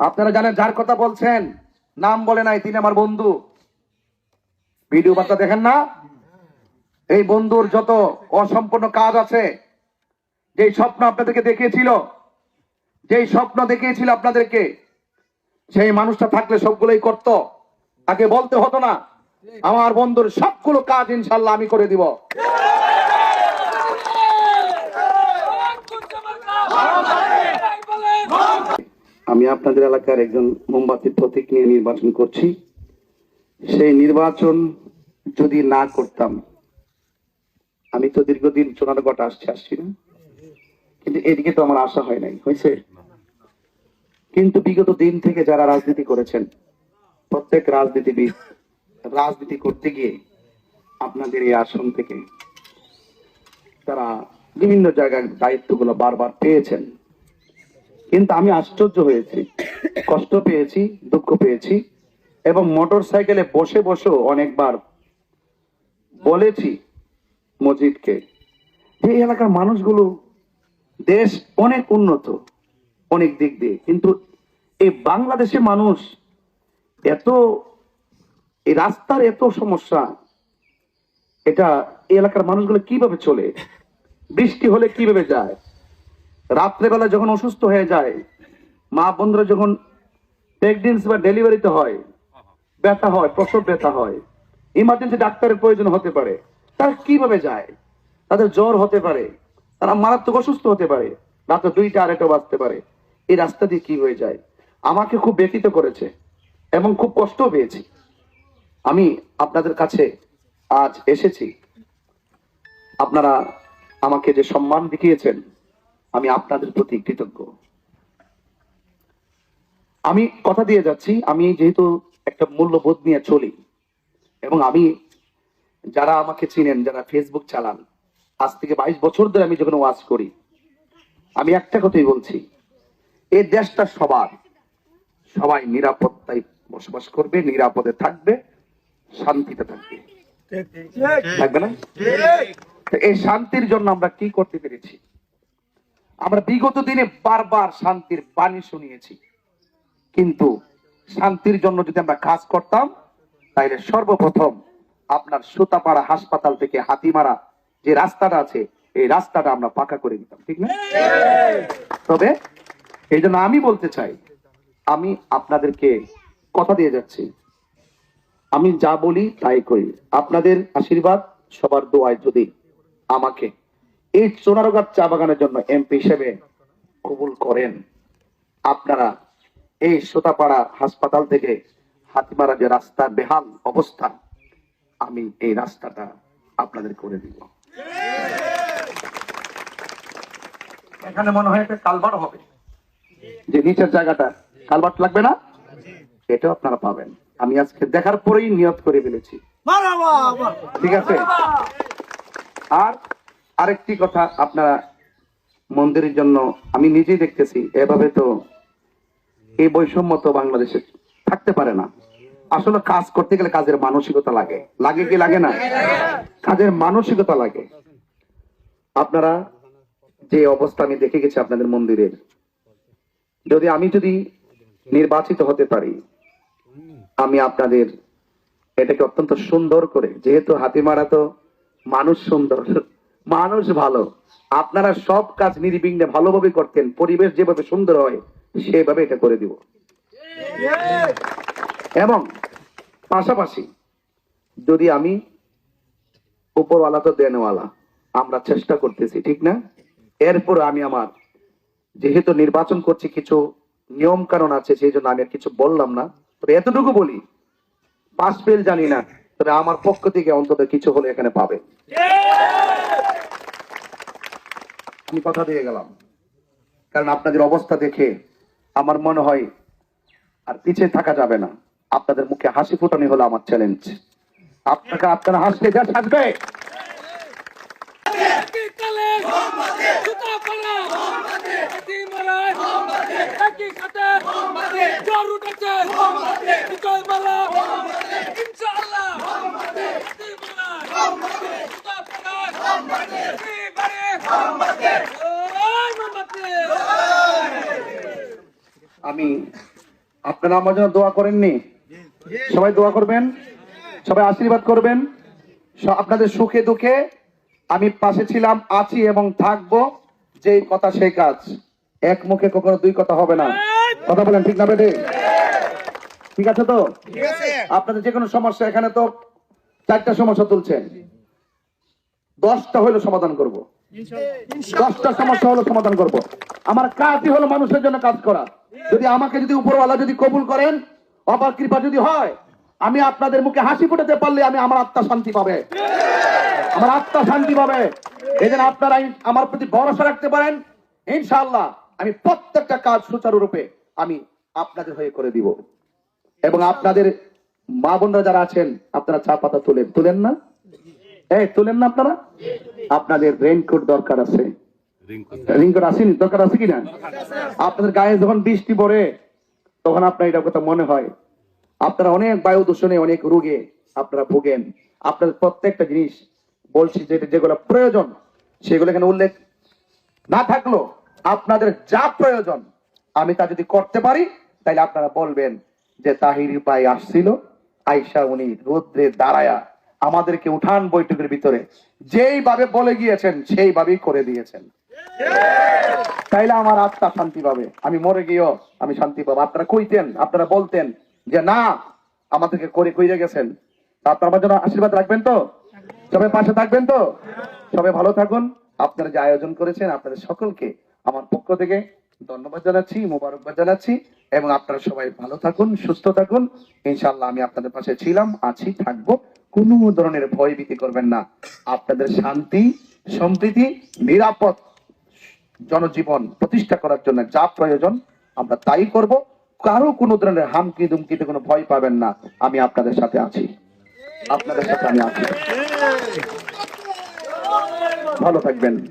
আপনারা জানেন যার কথা বলছেন? নাম বলে নাই তিনি আমার বন্ধু। ভিডিও বার্তা দেখেন না? এই বন্ধুর যত অসম্পূর্ণ কাজ আছে, যেই স্বপ্ন আপনাদেরকে দেখিয়েছিল, যেই স্বপ্ন দেখিয়েছিল আপনাদেরকে, সেই মানুষটা থাকলে সবগুলোই করত। তাকে বলতে হতো না, আমার বন্ধুর সবগুলো কাজ ইনশাল্লাহ আমি করে দিব। আমি আপনাদের এলাকার একজন মোমবাতির প্রতীক নিয়ে নির্বাচন করছি। সেই নির্বাচন যদি না করতাম, আমি তো দীর্ঘদিন চোনারগট আসছি আসছি না। কিন্তু এদিকে তো আমার আশা হয় নাই, হয়েছে? কিন্তু বিগত দিন থেকে যারা রাজনীতি করেছেন, প্রত্যেক রাজনীতিবিদ, রাজনীতি করতে গিয়ে আপনাদের এই আসন থেকে তারা বিভিন্ন জায়গায় দায়িত্বগুলো বারবার পেয়েছেন। কিন্তু আমি আশ্চর্য হয়েছি। কষ্ট পেয়েছি, দুঃখ পেয়েছি এবং মোটর সাইকেলে বসে বসেও অনেকবার বলেছি মজিদকে যে এলাকার মানুষগুলো, দেশ অনেক উন্নত, অনেক দিক দিয়ে, কিন্তু এই বাংলাদেশের মানুষ এত, এই রাস্তার এত সমস্যা, এটা এলাকার মানুষগুলো কীভাবে চলে? বৃষ্টি হলে কীভাবে যায়? রাত্রেবেলা যখন অসুস্থ হয়ে যায়, মা বন্ধুরা যখন প্রেগনেন্সি বা ডেলিভারিতে হয়, ব্যথা হয় প্রসব ব্যথা হয় ইমার্জেন্সি ডাক্তারের প্রয়োজন হতে পারে, তারা কীভাবে যায়? তাদের জ্বর হতে পারে, তারা মারাত্মক অসুস্থ হতে পারে রাতে দুইটা আড়াইটা বাজতে পারে। এই রাস্তা দিয়ে কি হয়ে যায়? আমাকে খুব ব্যথিত করেছে এবং খুব কষ্ট পেয়েছি। আমি আপনাদের কাছে আজ এসেছি। আপনারা আমাকে যে সম্মান দেখিয়েছেন আমি আপনাদের প্রতি কৃতজ্ঞ। আমি কথা দিয়ে যাচ্ছি আমি যেহেতু একটা মূল্যবোধ নিয়ে চলি এবং আমি যারা আমাকে চিনেন যারা ফেসবুক চালান আজ থেকে বাইশ বছর ধরে আমি যখন ওয়াজ করি আমি একটা কথাই বলছি এই দেশটা সবার সবাই নিরাপত্তায় বসবাস করবে নিরাপদে থাকবে শান্তিতে থাকবে। থাকবে না? এই শান্তির জন্য আমরা কি করতে পেরেছি? আমরা বিগত দিনে বারবার শান্তির বাণী শুনিয়েছি। কিন্তু শান্তির জন্য যদি আমরা কাজ করতাম তাহলে সর্বপ্রথম আপনার সুতাপাড়া হাসপাতাল থেকে হাতিমারা যে রাস্তাটা আছে, এই রাস্তাটা আমরা পাকা করে দিতাম, ঠিক না? তবে এই জন্য আমি বলতে চাই, আমি আপনাদেরকে কথা দিয়ে যাচ্ছি। আমি যা বলি তাই করি। আপনাদের আশীর্বাদ, সবার দোয়ায় যদি আমাকে এই সোনারগাঁ চা বাগানের জন্য এমপি হিসেবে কবুল করেন। আপনারা এই সোতাপাড়া হাসপাতাল থেকে হাতিমারা যে রাস্তার বেহাল অবস্থা আমি এই রাস্তাটা আপনাদের করে দিব। এখানে মনে হয় একটা কালবার হবে। যে নিচের জায়গাটা কালবাট লাগবে না? এটাও আপনারা পাবেন। আমি আজকে দেখার পরেই নিয়ত করে ফেলেছি। ঠিক আছে? আর আরেকটি কথা আপনারা মন্দিরের জন্য আমি নিজেই দেখতেছি, এভাবে তো এই বৈষম্য তো বাংলাদেশে থাকতে পারে না। আসলে কাজ করতে গেলে কাজের মানসিকতা লাগে। লাগে কি লাগে না? কাজের মানসিকতা লাগে। আপনারা যে অবস্থা আমি দেখে গেছি আপনাদের মন্দিরের, যদি আমি যদি নির্বাচিত হতে পারি, আমি আপনাদের এটাকে অত্যন্ত সুন্দর করে, যেহেতু হাতিমারা তো মানুষ সুন্দর মানুষ ভালো। আপনারা সব কাজ নির্বিঘ্নে ভালোভাবে করতেন, পরিবেশ যেভাবে সুন্দর হয়, সেভাবে এটা করে দিব। এবং পাশাপাশি যদি আমি উপরওয়ালা তো দেনওয়ালা, আমরা চেষ্টা করতেছি, ঠিক না? এরপর আমি আমার যেহেতু নির্বাচন করছি, কিছু নিয়ম কারণ আছে, সেই জন্য আমি আর কিছু বললাম না। তবে এতটুকু বলি পাস ফেল জানি না, তবে আমার পক্ষ থেকে অন্তত কিছু হলে এখানে পাবে। আমি কথা দিয়ে গেলাম। কারণ আপনাদের অবস্থা দেখে আমার মনে হয় আর পিছিয়ে থাকা যাবে না। আপনাদের মুখে হাসি ফোটানি হলো আমার চ্যালেঞ্জ আপনাকে আপনারা হাসলে যা থাকবে। আমি আপনারা আমার জন্য দোয়া করেননি? সবাই দোয়া করবেন? সবাই আশীর্বাদ করবেন? আপনাদের সুখে দুঃখে আমি পাশে ছিলাম আছি এবং থাকব। যেই কথা সেই কাজ। এক মুখে কখনো দুই কথা হবে না। কথা বলেন ঠিক না বেটে ঠিক আছে তো? আপনাদের যে কোনো সমস্যা এখানে তো চারটা সমস্যা তুলছেন। দশটা হইল সমাধান করব। দশটা সমস্যা হলো সমাধান করব। আমার কাজই হলো মানুষের জন্য কাজ করা। যদি আমাকে যদি উপরওয়ালা যদি কবুল করেন, অপার কৃপা যদি হয়, আমি আপনাদের মুখে হাসি ফুটাতে পারলে আমি আমার আত্মা শান্তি পাবে। আমার আত্মা শান্তি পাবে। এই জন্য আপনারা আমার প্রতি ভরসা রাখতে পারেন। ইনশাআল্লাহ, আমি প্রত্যেকটা কাজ সুচারুরূপে আমি আপনাদের হয়ে করে দিব। এবং আপনাদের মা বোনরা যারা আছেন, আপনারা চা পাতা তুলেন। তুলেন না? এই তুলেন না আপনারা? আপনাদের রেইনকোট দরকার আছে। রেইনকোট আসেনি? দরকার আছে কিনা? আপনাদের গায়ে যখন বৃষ্টি পড়ে তখন আপনার এটা কথা মনে হয়। আপনারা অনেক বায়ু দূষণে অনেক রোগে আপনারা ভোগেন। আপনাদের প্রত্যেকটা জিনিস বলছি যেটা যেগুলো প্রয়োজন সেগুলো এখানে উল্লেখ না থাকল আপনাদের যা প্রয়োজন আমি তা যদি করতে পারি তাহলে আপনারা বলবেন যে তাহির ভাই আসছিল আইসা উনি রোদ্রে দাঁড়ায়া আমাদেরকে উঠান বৈঠকের ভিতরে। যেইভাবে বলে গিয়েছেন, সেইভাবেই করে দিয়েছেন। তাইলে আমার আত্মা শান্তি পাবে। আমি মরে গিয়েও আমি শান্তি পাবো। আপনারা কইতেন, আপনারা বলতেন যে, না, আমাদেরকে করে কইরে গেছেন। আপনারা জন্য আশীর্বাদ রাখবেন তো? সবাই পাশে থাকবেন তো? সবাই ভালো থাকুন। আপনারা যে আয়োজন করেছেন, আপনাদের সকলকে আমার পক্ষ থেকে ধন্যবাদ জানাচ্ছি, মোবারকবাদ জানাচ্ছি, এবং আপনারা সবাই ভালো থাকুন, সুস্থ থাকুন। ইনশাল্লাহ আমি আপনাদের পাশে ছিলাম, আছি, থাকব। কোনো ধরনের ভয় ভীতি করবেন না। আপনাদের শান্তি, সম্প্রীতি, নিরাপদ জনজীবন প্রতিষ্ঠা করার জন্য যা প্রয়োজন, আমরা তাই করব। কারও কোনো ধরনের হামকি দুমকিতে কোনো ভয় পাবেন না। আমি আপনাদের সাথে আছি। আপনাদের সাথে আমি আছি। ভালো থাকবেন।